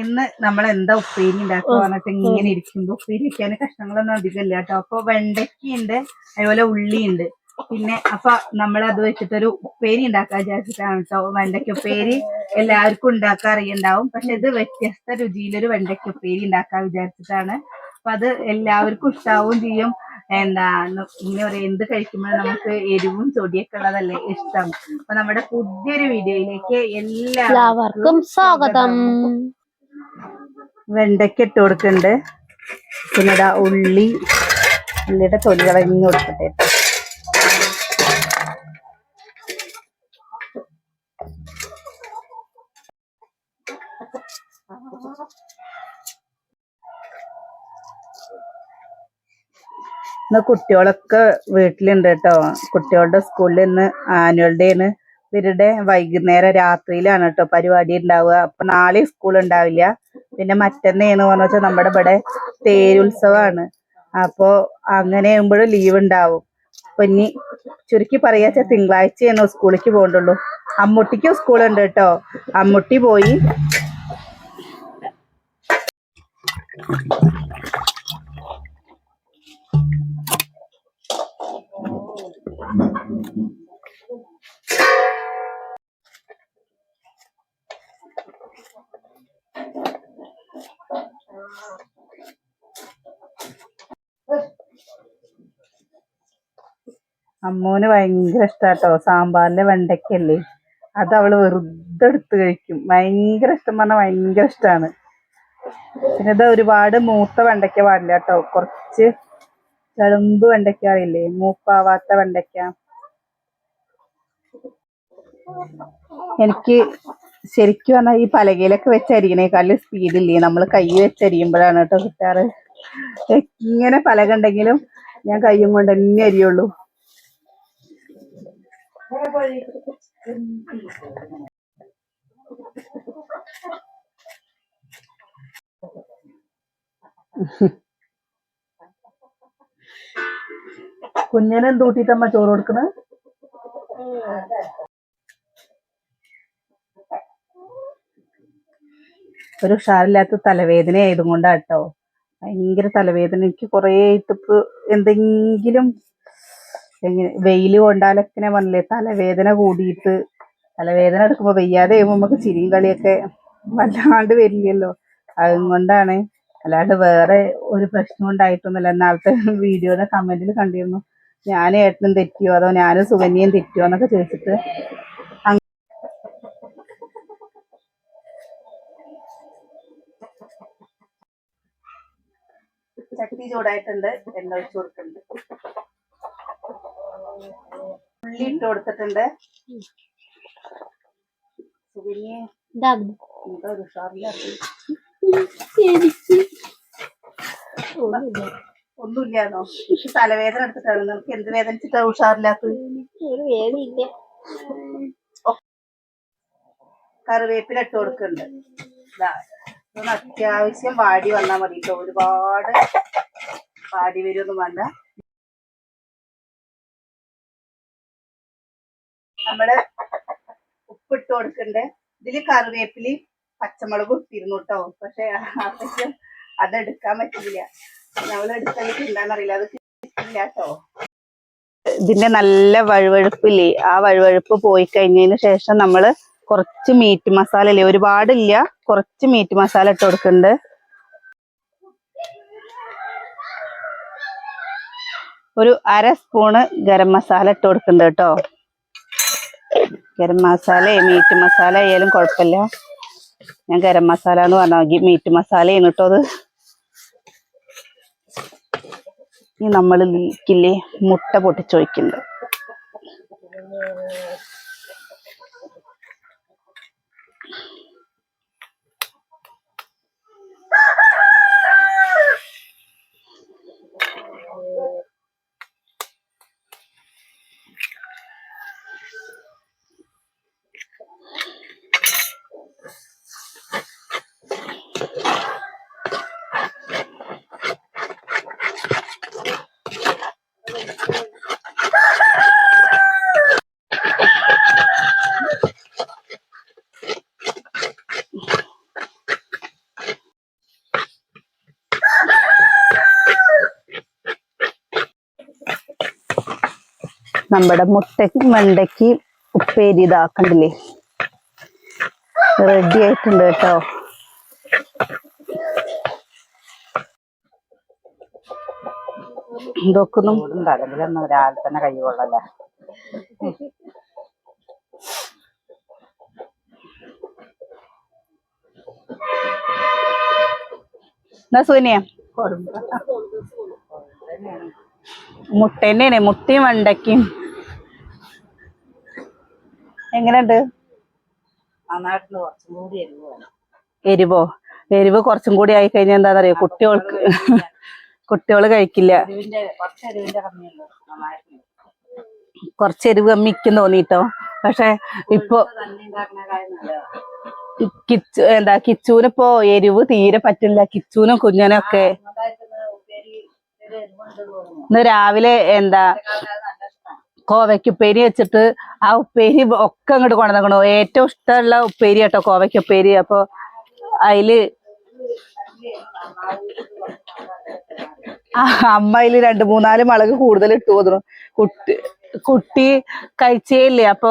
ഇന്ന് നമ്മൾ എന്താ ഉപ്പേരി ഉണ്ടാക്കുക പറഞ്ഞിട്ട് ഇങ്ങനെ ഇരിക്കുമ്പോ ഉപ്പേരി വെക്കാൻ കഷ്ണങ്ങളൊന്നും അധികം ഇല്ല കേട്ടോ അപ്പൊ വെണ്ടയ്ക്കുണ്ട് അതുപോലെ ഉള്ളിയുണ്ട്. പിന്നെ അപ്പൊ നമ്മൾ അത് വെച്ചിട്ടൊരു ഉപ്പേരി ഉണ്ടാക്കാൻ വിചാരിച്ചിട്ടാണ് കേട്ടോ വെണ്ടയ്ക്ക ഉപ്പേരി എല്ലാവർക്കും ഉണ്ടാക്കാൻ അറിയണ്ടാവും. പക്ഷെ ഇത് വ്യത്യസ്ത രുചിയിലൊരു വെണ്ടയ്ക്ക ഉപ്പേരി ഉണ്ടാക്കാൻ വിചാരിച്ചിട്ടാണ്. അപ്പൊ അത് എല്ലാവർക്കും ഇഷ്ടാവും ചെയ്യും. എന്താ ഇങ്ങനെ പറയാ എന്ത് കഴിക്കുമ്പോഴും നമുക്ക് എരിവും ചൊടിയൊക്കെ ഉള്ളതല്ലേ ഇഷ്ടം. അപ്പൊ നമ്മുടെ പുതിയൊരു വീഡിയോയിലേക്ക് എല്ലാവർക്കും സ്വാഗതം. വെണ്ടയ്ക്ക ഇട്ട് കൊടുക്കുന്നുണ്ട് പിന്നെ ഇതാ ഉള്ളി ഉള്ളിയുടെ തൊലി കളഞ്ഞ് കൊടുക്കട്ടെ കുട്ടികളൊക്കെ വീട്ടിലുണ്ട് കേട്ടോ കുട്ടികളുടെ സ്കൂളിൽ ഇന്ന് ആനുവൽ ഡേ ആണ്. ഇവരുടെ വൈകുന്നേരം രാത്രിയിലാണ് കേട്ടോ പരിപാടി ഉണ്ടാവുക അപ്പൊ നാളെ സ്കൂൾ ഉണ്ടാവില്ല പിന്നെ മറ്റന്നേന്ന് പറഞ്ഞു വെച്ചാൽ നമ്മുടെ ഇവിടെ തേരുത്സവമാണ് അപ്പോ അങ്ങനെ ആകുമ്പോഴും ലീവ് ഉണ്ടാവും അപ്പൊ ഇനി ചുരുക്കി പറയാച്ച തിങ്കളാഴ്ചയാണ് സ്കൂളിലേക്ക് പോകണ്ടുള്ളൂ. അമ്മുട്ടിക്കും സ്കൂളുണ്ട് കേട്ടോ അമ്മുട്ടി പോയി. അമ്മൂന് ഭയങ്കര ഇഷ്ടാട്ടോ. സാമ്പാറിലെ വെണ്ടയ്ക്കല്ലേ അത് അവൾ വെറുതെ എടുത്ത് കഴിക്കും. ഭയങ്കര ഇഷ്ടം പറഞ്ഞാൽ ഭയങ്കര ഇഷ്ടമാണ് പിന്നെ ഇത് ഒരുപാട് മൂത്ത വെണ്ടയ്ക്ക പാടില്ല കേട്ടോ. കുറച്ച് ചെളുമ്പ് വെണ്ടയ്ക്ക അറിയില്ലേ? മൂപ്പാവാത്ത വെണ്ടയ്ക്ക. എനിക്ക് ശരിക്കും പറഞ്ഞാൽ ഈ പലകയിലൊക്കെ വെച്ചരിക്കണേക്കാളും സ്പീഡില്ലേ നമ്മൾ കൈ വെച്ചരിയുമ്പോഴാണ് കേട്ടോ കിട്ടാറ്. ഇങ്ങനെ പലക ഉണ്ടെങ്കിലും ഞാൻ കൈയും കൊണ്ട് തന്നെ അരിയുള്ളൂ. കുഞ്ഞിനെ എന്ത് കൂട്ടിട്ടമ്മ ചോറ് കൊടുക്കണ? ഒരു ഉഷാറില്ലാത്ത തലവേദന ആയതുകൊണ്ടാട്ടോ ഭയങ്കര തലവേദന. എനിക്ക് കുറേ ഇട്ടിപ്പ് എന്തെങ്കിലും എങ്ങനെ വെയിൽ കൊണ്ടാലൊക്കെ പറഞ്ഞില്ലേ തലവേദന കൂടിയിട്ട്. തലവേദന എടുക്കുമ്പോ വെയ്യാതെ ആകുമ്പോ നമുക്ക് ചിരിയും കളിയൊക്കെ വല്ലാണ്ട് വരില്ലല്ലോ. അതുകൊണ്ടാണ് അല്ലാണ്ട് വേറെ ഒരു പ്രശ്നം ഉണ്ടായിട്ടൊന്നുമില്ല. എന്നാളത്തെ വീഡിയോയുടെ കമന്റിൽ കണ്ടിരുന്നു. ഞാൻ ഏട്ടനും തെറ്റിയോ? അതോ ഞാനും സുകന്യയും തെറ്റിയോ എന്നൊക്കെ ചോദിച്ചിട്ട് ചട്ടി ചൂടായിട്ടുണ്ട്. എണ്ണ ഒഴിച്ചു ഉള്ളി ഇട്ട് കൊടുത്തിട്ടുണ്ട്. സുകന്യ ഉഷാറില്ലാത്ത. ഒന്നുമില്ലാന്നോ? എനിക്ക് തലവേദന എടുത്തിട്ടാണ്. നമുക്ക് എന്ത് വേദനിച്ചിട്ടാ ഉഷാറില്ലാത്തത്? വേദനയില്ല കറിവേപ്പില ഇട്ട് കൊടുക്കുന്നുണ്ട്. അത്യാവശ്യം വാടി വന്നാൽ മതി കേട്ടോ ഒരുപാട് വാടി വരുമൊന്നും വേണ്ട. നമ്മൾ ഉപ്പിട്ട് കൊടുക്കണ്ടേ. ഇതിൽ കറിവേപ്പിലി പച്ചമുളകും ഇട്ടിരുന്നു കേട്ടോ പക്ഷെ അതൊക്കെ അതെടുക്കാൻ പറ്റില്ല നമ്മൾ എടുത്തത് എന്താണെന്നറിയില്ല അത് കിട്ടില്ല കേട്ടോ ഇതിന്റെ നല്ല വഴുവഴുപ്പില്ലേ? ആ വഴുവഴുപ്പ് പോയി കഴിഞ്ഞതിന് ശേഷം നമ്മൾ കുറച്ച് മീറ്റ് മസാല ഇല്ലേ? ഒരുപാടില്ല കുറച്ച് മീറ്റ് മസാല ഇട്ട് കൊടുക്കുന്നുണ്ട് ഒരു അര സ്പൂണ് ഗരം മസാല ഇട്ട് കൊടുക്കുന്നുണ്ട് കേട്ടോ ഗരം മസാല മീറ്റ് മസാല ആയാലും കുഴപ്പമില്ല. ഞാൻ ഗരം മസാല എന്ന് പറഞ്ഞാൽ മീറ്റ് മസാലയാണ് കേട്ടോ അത്. ഇനി നമ്മൾ ലീക്കില്ലേ മുട്ട പൊട്ടിച്ച് വയ്ക്കുന്നുണ്ട് നമ്മുടെ മുട്ടയ്ക്ക് വെണ്ടയ്ക്ക് ഉപ്പേരി ഇതാക്കണ്ടില്ലേ? റെഡി ആയിട്ടുണ്ട് കേട്ടോ. ഇതൊക്കുന്നു തലങ്കിലൊന്നും രാവിലെ തന്നെ കൈ കൊള്ളല്ലേ? എന്നാ സൂനിയ? മുട്ട തന്നെയാണ് മുട്ടയും വെണ്ടയ്ക്കും എങ്ങനെയുണ്ട്? എരിവ് എരിവോ? കുറച്ചും കൂടി ആയി കഴിഞ്ഞാൽ എന്താ പറയാ കുട്ടികൾക്ക് കുട്ടികൾ കഴിക്കില്ല. കുറച്ച് എരിവ് കമ്മിക്കും തോന്നിട്ടോ? പക്ഷെ ഇപ്പൊ കിച്ചു എന്താ കിച്ചൂനിപ്പോ എരിവ് തീരെ പറ്റില്ല. കിച്ചൂനും കുഞ്ഞനൊക്കെ ഒക്കെ ഇന്ന് രാവിലെ എന്താ കോവയ്ക്ക് ഉപ്പേരി വെച്ചിട്ട് ആ ഉപ്പേരി ഒക്കെ അങ്ങോട്ട് കൊണ്ടുവന്നു ഏറ്റവും ഇഷ്ടമുള്ള ഉപ്പേരി കേട്ടോ കോവയ്ക്ക് ഉപ്പേരി. അപ്പൊ അതിൽ അമ്മ അതിൽ രണ്ട് മൂന്നാൽ മുളക് കൂടുതൽ ഇട്ടു തോന്നുന്നു കുട്ടി കുട്ടി കഴിച്ചേയില്ലേ? അപ്പൊ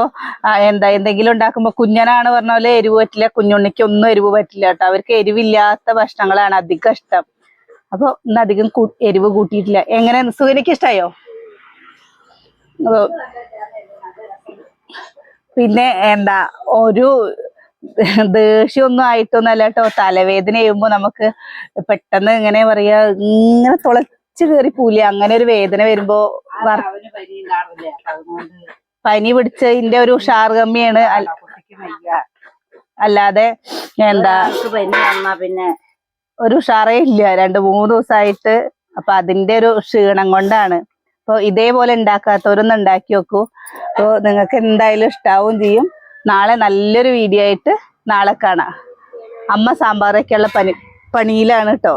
എന്താ എന്തെങ്കിലും ഉണ്ടാക്കുമ്പോ കുഞ്ഞനാണ് പറഞ്ഞ പോലെ എരിവ് പറ്റില്ല. കുഞ്ഞുണ്ണിക്ക് ഒന്നും എരിവ് പറ്റില്ല കേട്ടോ. അവർക്ക് എരിവില്ലാത്ത ഭക്ഷണങ്ങളാണ് അധികം ഇഷ്ടം. അപ്പൊ ഇന്ന് അധികം എരിവ് കൂട്ടിയിട്ടില്ല. എങ്ങനെ സുഖനക്ക് ഇഷ്ടായോ. പിന്നെ എന്താ ഒരു ദേഷ്യമൊന്നും ആയിട്ടൊന്നല്ല കേട്ടോ. തലവേദന ചെയ്യുമ്പോ നമുക്ക് പെട്ടെന്ന് ഇങ്ങനെ പറയാ ഇങ്ങനെ തുളച്ച് കയറി പൂല അങ്ങനെ ഒരു വേദന വരുമ്പോ പനി പിടിച്ചതിന്റെ ഒരു ഉഷാർ കമ്മിയാണ് അല്ലാതെ എന്താ പനി വന്നാ പിന്നെ ഒരു ഉഷാറേ ഇല്ല രണ്ട് മൂന്ന് ദിവസമായിട്ട് അപ്പൊ അതിന്റെ ഒരു ക്ഷീണം കൊണ്ടാണ്. അപ്പൊ ഇതേപോലെ ഉണ്ടാക്കാത്തവരൊന്ന് ഉണ്ടാക്കി നോക്കൂ. അപ്പൊ നിങ്ങൾക്ക് എന്തായാലും ഇഷ്ടാവും ചെയ്യും. നാളെ നല്ലൊരു വീഡിയോ ആയിട്ട് നാളെ കാണാം. അമ്മ സാമ്പാറൊക്കെയുള്ള പണി പണിയിലാണ് കേട്ടോ